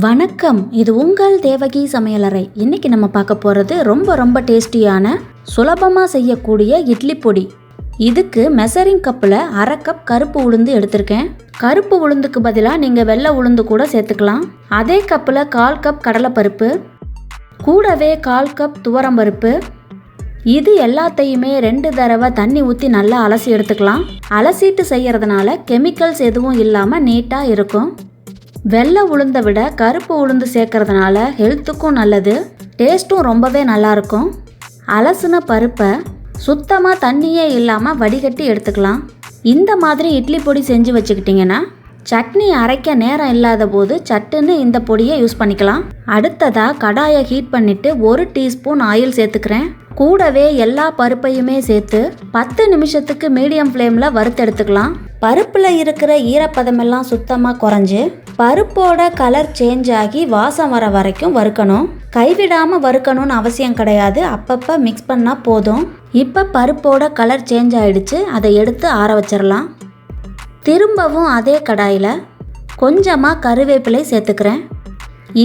வணக்கம். இது உங்கள் தேவகி சமையலறை. இன்னைக்கு நம்ம பார்க்க போகிறது ரொம்ப ரொம்ப டேஸ்டியான சுலபமாக செய்யக்கூடிய இட்லி பொடி. இதுக்கு மெசரிங் கப்பில் அரை கப் கருப்பு உளுந்து எடுத்திருக்கேன். கருப்பு உளுந்துக்கு பதிலாக நீங்கள் வெள்ளை உளுந்து கூட சேர்த்துக்கலாம். அதே கப்பில் கால் கப் கடலைப்பருப்பு. கூடவே கால் கப் துவரம்பருப்பு இது எல்லாத்தையுமே ரெண்டு தடவை தண்ணி ஊற்றி நல்லா அலசி எடுத்துக்கலாம். அலசிட்டு செய்கிறதுனால கெமிக்கல்ஸ் எதுவும் இல்லாமல் நீட்டாக இருக்கும். வெள்ளை உளுந்தை விட கருப்பு உளுந்து சேர்க்கறதுனால ஹெல்த்துக்கும் நல்லது டேஸ்ட்டும் ரொம்பவே நல்லாயிருக்கும் அலசின பருப்பை சுத்தமாக தண்ணியே இல்லாமல் வடிகட்டி எடுத்துக்கலாம். இந்த மாதிரி இட்லி பொடி செஞ்சு வச்சுக்கிட்டிங்கன்னா சட்னி அரைக்க நேரம் இல்லாத போது சட்டுன்னு இந்த பொடியை யூஸ் பண்ணிக்கலாம். அடுத்ததாக கடாயை ஹீட் பண்ணிவிட்டு ஒரு டீஸ்பூன் ஆயில் சேர்த்துக்கிறேன். கூடவே எல்லா பருப்பையுமே சேர்த்து பத்து நிமிஷத்துக்கு மீடியம் ஃப்ளேமில் வறுத்தெடுத்துக்கலாம் பருப்பில் இருக்கிற ஈரப்பதமெல்லாம் சுத்தமாக குறைஞ்சு பருப்போட கலர் சேஞ்ச் ஆகி வாசம் வர வரைக்கும் வறுக்கணும். கைவிடாமல் வறுக்கணும்னு அவசியம் கிடையாது. அப்பப்போ மிக்ஸ் பண்ணால் போதும். இப்போ பருப்போட கலர் சேஞ்ச் ஆகிடுச்சு அதை எடுத்து ஆற வச்சிடலாம் திரும்பவும் அதே கடாயில் கொஞ்சமாக கருவேப்பிலை சேர்த்துக்கிறேன்.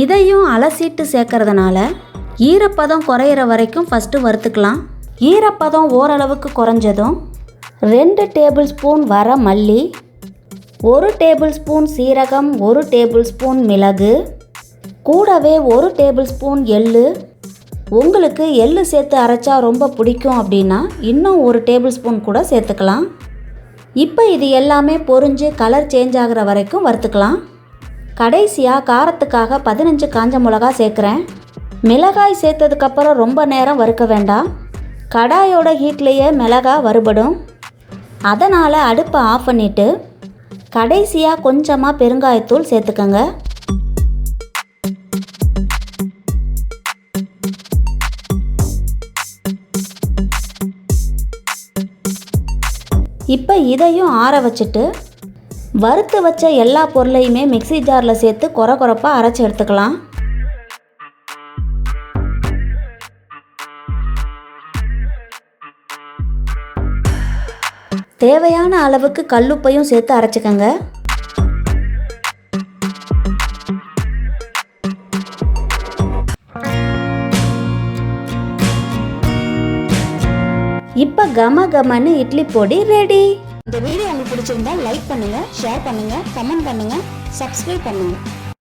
இதையும் அலசிட்டு சேர்க்கறதுனால ஈரப்பதம் குறையிற வரைக்கும் ஃபஸ்ட்டு வறுத்துக்கலாம். ஈரப்பதம் ஓரளவுக்கு குறைஞ்சதும் ரெண்டு டேபிள் ஸ்பூன் வர மல்லி ஒரு டேபிள் ஸ்பூன் சீரகம் ஒரு டேபிள் ஸ்பூன் மிளகு கூடவே ஒரு டேபிள் ஸ்பூன் எள்ளு. உங்களுக்கு எள்ளு சேர்த்து அரைச்சா ரொம்ப பிடிக்கும் அப்படின்னா இன்னும் ஒரு டேபிள் ஸ்பூன் கூட சேர்த்துக்கலாம். இப்போ இது எல்லாமே பொரிஞ்சு கலர் சேஞ்ச் ஆகிற வரைக்கும் வறுத்துக்கலாம். கடைசியாக காரத்துக்காக பதினஞ்சு காஞ்ச மிளகா சேர்க்குறேன். மிளகாய் சேர்த்ததுக்கப்புறம் ரொம்ப நேரம் வறுக்க வேண்டாம். கடாயோட ஹீட்லேயே மிளகாய் வறுபடும். அதனால் அடுப்பை ஆஃப் பண்ணிவிட்டு கடைசியாக கொஞ்சமாக பெருங்காயத்தூள் சேர்த்துக்கோங்க. இப்போ இதையும் ஆற வச்சுட்டு வறுத்து வச்ச எல்லா பொருளையுமே மிக்ஸி ஜாரில் சேர்த்து கொர கொரப்பாக அரைச்சி எடுத்துக்கலாம். தேவையான அளவுக்கு கல்லுப்பையும் சேர்த்து அரைச்சிக்கங்க. இப்போ கம கமன்னு இட்லி பொடி ரெடி இந்த வீடியோ உங்களுக்கு பிடிச்சிருந்தா லைக் பண்ணுங்க ஷேர் பண்ணுங்க கமெண்ட் பண்ணுங்க சப்ஸ்கிரைப் பண்ணுங்க.